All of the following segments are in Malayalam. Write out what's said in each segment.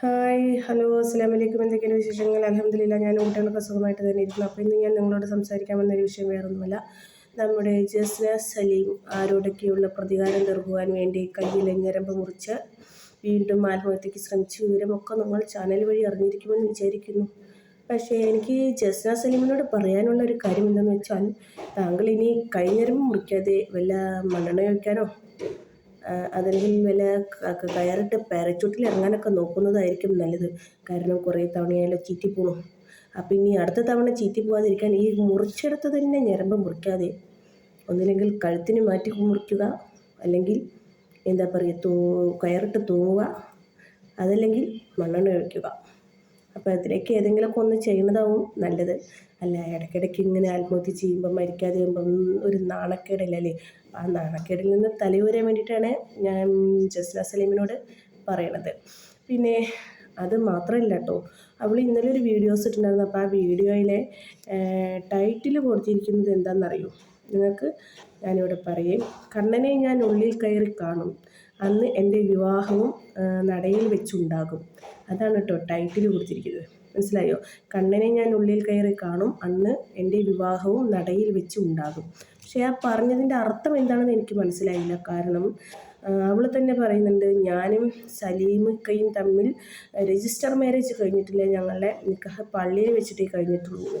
ഹായ് ഹലോ അസ്സാം വലൈക്കും എന്തൊക്കെയാണ് വിശേഷങ്ങൾ? അലഹമില്ല ഞാൻ കുട്ടികളൊക്കെ സുഖമായിട്ട് തന്നെ ഇരിക്കുന്നു. അപ്പോൾ ഇന്ന് ഞാൻ നിങ്ങളോട് സംസാരിക്കാൻ വന്നൊരു വിഷയം വേറൊന്നുമല്ല. നമ്മുടെ ജസ്ന സലീം ആരോടൊക്കെയുള്ള പ്രതികാരം തീർക്കുവാൻ വേണ്ടി കയ്യിൽ ഞരമ്പ് മുറിച്ച് വീണ്ടും ആത്മഹത്യക്ക് ശ്രമിച്ച. വിവരമൊക്കെ നമ്മൾ ചാനൽ വഴി അറിഞ്ഞിരിക്കുമെന്ന് വിചാരിക്കുന്നു. പക്ഷേ എനിക്ക് ജസ്ന സലീമിനോട് പറയാനുള്ള ഒരു കാര്യം എന്താണെന്ന് വെച്ചാൽ താങ്കൾ ഇനി കൈ ഞരമ്പ് മുറിക്കാതെ വല്ല മണ്ണെണ്ണ വയ്ക്കാനോ അതല്ലെങ്കിൽ വല്ല കയറിട്ട് പാരച്യൂട്ടിൽ ഇറങ്ങാനൊക്കെ നോക്കുന്നതായിരിക്കും നല്ലത്. കാരണം കുറേ തവണയായാലും ചീറ്റിപ്പോണു അപ്പം ഇനി അടുത്ത തവണ ചീറ്റി പോകാതിരിക്കാൻ ഈ മുറിച്ചെടുത്ത് തന്നെ ഞരമ്പ് മുറിക്കാതെ. ഒന്നില്ലെങ്കിൽ കഴുത്തിന് മാറ്റി മുറിക്കുക. അല്ലെങ്കിൽ എന്താ പറയുക തൂ കയറിട്ട് തൂങ്ങുക. അതല്ലെങ്കിൽ മണ്ണെണ്ണ ഒഴിക്കുക. അപ്പോൾ അതിലേക്ക് ഏതെങ്കിലുമൊക്കെ ഒന്ന് ചെയ്യുന്നതാവും നല്ലത്. അല്ല ഇടയ്ക്കിടയ്ക്ക് ഇങ്ങനെ ആത്മഹത്യ ചെയ്യുമ്പം മരിക്കാതെ ഒരു നാണക്കേടല്ലേ? ആ നാണക്കേടിൽ നിന്ന് തലയൂരാൻ വേണ്ടിയിട്ടാണ് ഞാൻ ജസ്ന സലീമിനോട് പറയണത്. പിന്നെ അത് മാത്രമല്ല കേട്ടോ അവൾ ഇന്നലെ ഒരു വീഡിയോസ് ഇട്ടിട്ടുണ്ടായിരുന്നു. അപ്പോൾ ആ വീഡിയോയിലെ ടൈറ്റിൽ കൊടുത്തിരിക്കുന്നത് എന്താണെന്നറിയോ നിങ്ങൾക്ക് ഞാനിവിടെ പറയും. കണ്ണനെ ഞാൻ ഉള്ളിൽ കയറി കാണും. അന്ന് എന്റെ വിവാഹവും നടയിൽ വെച്ചുണ്ടാകും. അതാണ് കേട്ടോ ടൈറ്റിൽ കൊടുത്തിരിക്കുന്നത്. മനസ്സിലായോ? കണ്ണനെ ഞാൻ ഉള്ളിൽ കയറി കാണും. അന്ന് എന്റെ വിവാഹവും നടയിൽ വെച്ച് ഉണ്ടാകും. പക്ഷേ ആ പറഞ്ഞതിന്റെ അർത്ഥം എന്താണെന്ന് എനിക്ക് മനസ്സിലായില്ല. കാരണം അവൾ തന്നെ പറയുന്നുണ്ട് ഞാനും സലീമിക്കയും തമ്മിൽ രജിസ്റ്റർ മാരേജ് കഴിഞ്ഞിട്ടില്ല. ഞങ്ങളുടെ നിക്കാഹ് പള്ളിയിൽ വെച്ചിട്ടേ കഴിഞ്ഞിട്ടുള്ളൂ.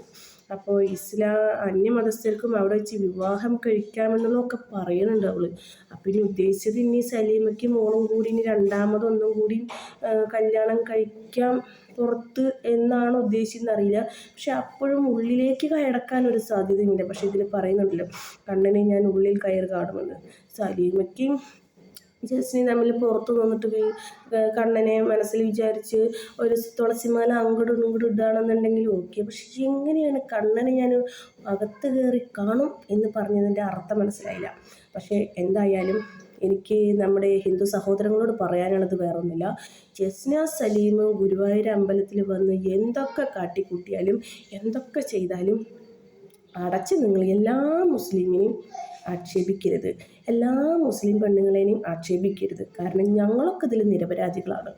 അപ്പോൾ ഇസ്ലാ അന്യമതസ്ഥർക്കും അവിടെ വെച്ച് വിവാഹം കഴിക്കാമെന്നുള്ളതൊക്കെ പറയുന്നുണ്ട് അവൾ അപ്പം ഇനി ഉദ്ദേശിച്ചത് ഇനി സലീമയ്ക്ക് മോളും കൂടി ഇനി രണ്ടാമതൊന്നും കൂടി കല്യാണം കഴിക്കാം പുറത്ത് എന്നാണ് ഉദ്ദേശിച്ചതെന്ന് അറിയില്ല. പക്ഷെ അപ്പോഴും ഉള്ളിലേക്ക് കയടക്കാൻ ഒരു സാധ്യതയുണ്ട്. പക്ഷെ ഇതിൽ പറയുന്നുണ്ടല്ലോ കണ്ണനെ ഞാൻ ഉള്ളിൽ കയറി കാണുമെന്ന് സലീമയ്ക്കും ജസ്റ്റിനി തമ്മിൽ പുറത്ത് നിന്നിട്ട് കണ്ണനെ മനസ്സിൽ വിചാരിച്ച് ഒരു തുളസിമാല അങ്ങോട്ടും ഇങ്ങോട്ടും ഇടുകയാണെന്നുണ്ടെങ്കിൽ ഓക്കെ പക്ഷെ എങ്ങനെയാണ് കണ്ണനെ ഞാൻ അകത്ത് കയറി കാണും എന്ന് പറഞ്ഞതിന്റെ അർത്ഥം മനസ്സിലായില്ല. പക്ഷേ എന്തായാലും എനിക്ക് നമ്മുടെ ഹിന്ദു സഹോദരങ്ങളോട് പറയാനുള്ളത് വേറൊന്നുമില്ല. ജസ്ന സലീം ഗുരുവായൂർ അമ്പലത്തിൽ വന്ന് എന്തൊക്കെ കാട്ടിക്കൂട്ടിയാലും എന്തൊക്കെ ചെയ്താലും അടച്ച് നിങ്ങൾ എല്ലാ മുസ്ലിമിനെയും ആക്ഷേപിക്കരുത്. എല്ലാ മുസ്ലിം പെണ്ണുങ്ങളെയും ആക്ഷേപിക്കരുത്. കാരണം ഞങ്ങളൊക്കെ ഇതിൽ നിരപരാധികളാണ്.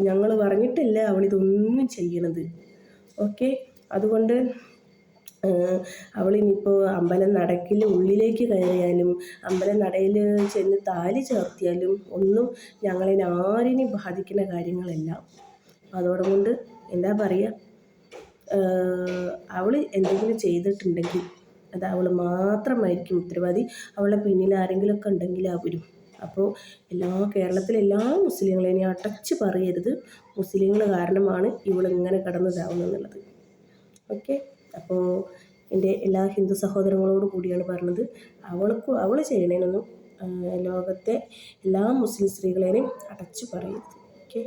ഞങ്ങൾ പറഞ്ഞിട്ടില്ല അവളിതൊന്നും ചെയ്യണത്. ഓക്കെ? അതുകൊണ്ട് അവളിനിപ്പോൾ അമ്പലം നടക്കിൽ ഉള്ളിലേക്ക് കയറിയാലും അമ്പലം നടയിൽ ചെന്ന് താലി ചേർത്തിയാലും ഒന്നും ഞങ്ങളെ ആരിനെയും ബാധിക്കുന്ന കാര്യങ്ങളല്ല. അതോടുകൊണ്ട് എന്താ പറയുക അവൾ എന്തെങ്കിലും ചെയ്തിട്ടുണ്ടെങ്കിൽ അത് അവൾ മാത്രമായിരിക്കും ഉത്തരവാദി അവളുടെ പിന്നിൽ ആരെങ്കിലുമൊക്കെ ഉണ്ടെങ്കിൽ അവരും. അപ്പോൾ എല്ലാ കേരളത്തിലെ എല്ലാ മുസ്ലിങ്ങളെയും അടച്ച് പറയരുത്. മുസ്ലിങ്ങൾ കാരണമാണ് ഇവളിങ്ങനെ കടന്നതാവുന്നത് ഓക്കെ? അപ്പോൾ എന്റെ എല്ലാ ഹിന്ദു സഹോദരങ്ങളോട് കൂടിയാണ് പറഞ്ഞത്. അവൾക്ക് അവൾ ചെയ്യണേനൊന്നും ലോകത്തെ എല്ലാ മുസ്ലിം സ്ത്രീകളെയും അടച്ചു പറയരുത്. ഓക്കെ?